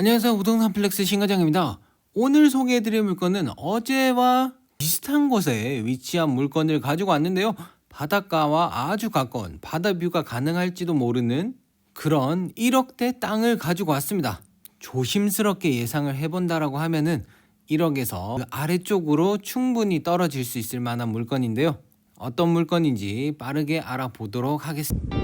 안녕하세요. 부동산 플렉스 신과장입니다. 오늘 소개해드릴 물건은 어제와 비슷한 곳에 위치한 물건을 가지고 왔는데요. 바닷가와 아주 가까운 바다 뷰가 가능할지도 모르는 그런 1억대 땅을 가지고 왔습니다. 조심스럽게 예상을 해본다라고 하면은 1억에서 그 아래쪽으로 충분히 떨어질 수 있을 만한 물건인데요. 어떤 물건인지 빠르게 알아보도록 하겠습니다.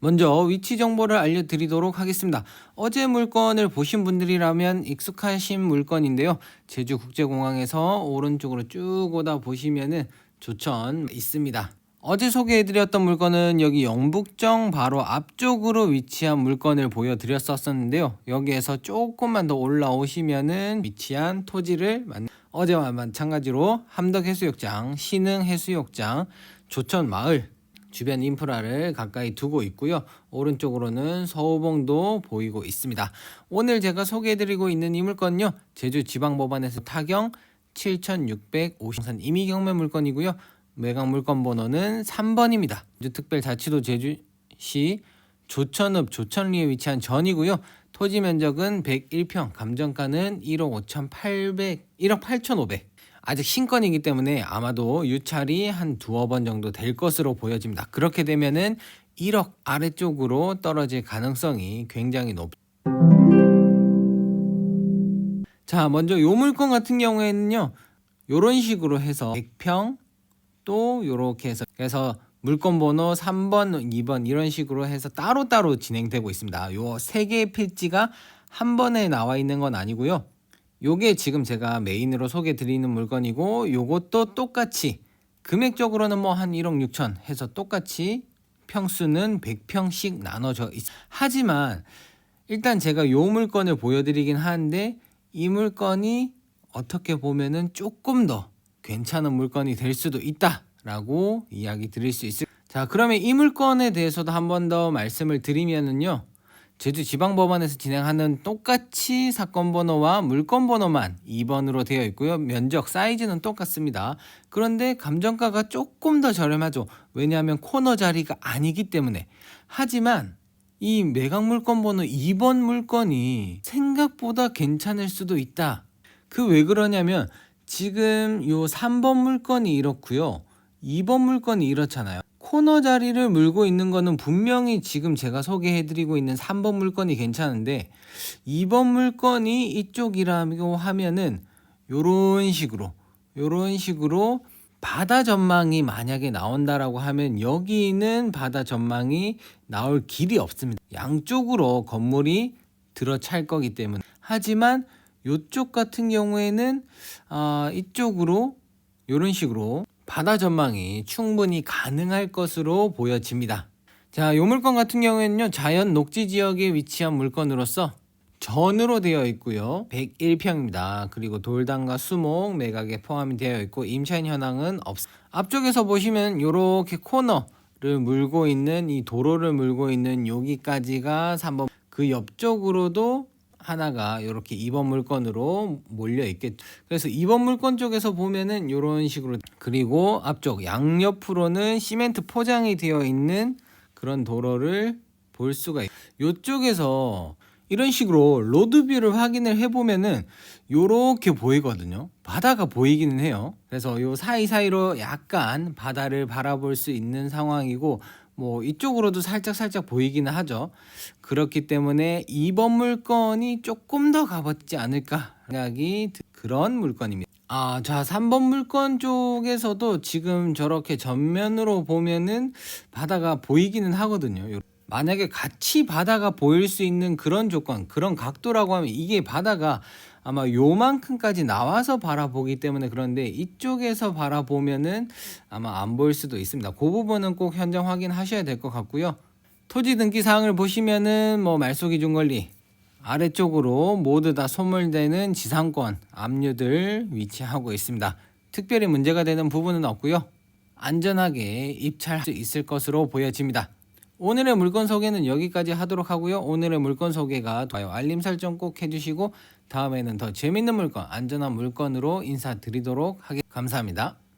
먼저 위치 정보를 알려드리도록 하겠습니다. 어제 물건을 보신 분들이라면 익숙하신 물건인데요. 제주국제공항에서 오른쪽으로 쭉 오다 보시면은 조천 있습니다. 어제 소개해드렸던 물건은 여기 영북정 바로 앞쪽으로 위치한 물건을 보여드렸었는데요. 여기에서 조금만 더 올라오시면은 위치한 토지를 만 어제와 마찬가지로 함덕해수욕장, 신흥해수욕장, 조천마을 주변 인프라를 가까이 두고 있고요. 오른쪽으로는 서우봉도 보이고 있습니다. 오늘 제가 소개해드리고 있는 이 물건요. 제주 지방법원에서 타경 7650산 임의 경매 물건이고요. 매각 물건 번호는 3번입니다. 제주특별자치도 제주시 조천읍 조천리에 위치한 전이고요. 토지 면적은 101평, 감정가는 1억 5,800, 1억 8,500. 아직 신건이기 때문에 아마도 유찰이 한 두어 번 정도 될 것으로 보여집니다. 그렇게 되면은 1억 아래쪽으로 떨어질 가능성이 굉장히 높. 자, 먼저 요 물건 같은 경우에는요. 요런 식으로 해서 100평 또 요렇게 해서 그래서 물건 번호 3번, 2번 이런 식으로 해서 따로따로 진행되고 있습니다. 요 세 개의 필지가 한 번에 나와 있는 건 아니고요. 요게 지금 제가 메인으로 소개 드리는 물건이고 요것도 똑같이 금액적으로는 뭐 한 1억 6천 해서 똑같이 평수는 100평씩 나눠져 있. 하지만 일단 제가 요 물건을 보여드리긴 하는데 이 물건이 어떻게 보면은 조금 더 괜찮은 물건이 될 수도 있다라고 이야기 드릴 수 있을. 자 그러면 이 물건에 대해서도 한 번 더 말씀을 드리면은요. 제주 지방 법원에서 진행하는 똑같이 사건 번호와 물건 번호만 2번으로 되어 있고요. 면적 사이즈는 똑같습니다. 그런데 감정가가 조금 더 저렴하죠. 왜냐하면 코너 자리가 아니기 때문에. 하지만 이 매각 물건 번호 2번 물건이 생각보다 괜찮을 수도 있다. 그 왜 그러냐면 지금 요 3번 물건이 이렇고요. 2번 물건이 이렇잖아요. 코너 자리를 물고 있는 거는 분명히 지금 제가 소개해드리고 있는 3번 물건이 괜찮은데 2번 물건이 이쪽이라고 하면은 요런 식으로 요런 식으로 바다 전망이 만약에 나온다라고 하면 여기는 바다 전망이 나올 길이 없습니다. 양쪽으로 건물이 들어찰 거기 때문에 하지만 요쪽 같은 경우에는 아 이쪽으로 요런 식으로 바다 전망이 충분히 가능할 것으로 보여집니다. 자, 요 물건 같은 경우에는요, 자연 녹지 지역에 위치한 물건으로서 전으로 되어 있고요. 101평입니다. 그리고 돌담과 수목 매각에 포함이 되어 있고 임차인 현황은 없. 앞쪽에서 보시면 요렇게 코너를 물고 있는 이 도로를 물고 있는 여기까지가 3번. 그 옆쪽으로도 하나가 이렇게 2번 물건으로 몰려 있겠죠. 그래서 2번 물건 쪽에서 보면은 이런 식으로 그리고 앞쪽 양옆으로는 시멘트 포장이 되어 있는 그런 도로를 볼 수가 있. 이쪽에서 이런 식으로 로드뷰를 확인을 해보면은 요렇게 보이거든요. 바다가 보이기는 해요. 그래서 요 사이사이로 약간 바다를 바라볼 수 있는 상황이고 뭐 이쪽으로도 살짝 살짝 보이기는 하죠. 그렇기 때문에 2번 물건이 조금 더 가봤지 않을까 생각이 드- 그런 물건입니다. 아, 자, 3번 물건 쪽에서도 지금 저렇게 전면으로 보면은 바다가 보이기는 하거든요. 요- 만약에 같이 바다가 보일 수 있는 그런 조건, 그런 각도라고 하면 이게 바다가 아마 요만큼까지 나와서 바라보기 때문에 그런데 이쪽에서 바라보면은 아마 안 보일 수도 있습니다. 그 부분은 꼭 현장 확인하셔야 될 것 같고요. 토지 등기 사항을 보시면은 뭐 말소 기준 권리 아래쪽으로 모두 다 소멸되는 지상권 압류들 위치하고 있습니다. 특별히 문제가 되는 부분은 없고요. 안전하게 입찰할 수 있을 것으로 보여집니다. 오늘의 물건 소개는 여기까지 하도록 하고요. 오늘의 물건 소개가 좋아요, 알림 설정 꼭 해주시고 다음에는 더 재밌는 물건, 안전한 물건으로 인사드리도록 하겠습니다. 감사합니다.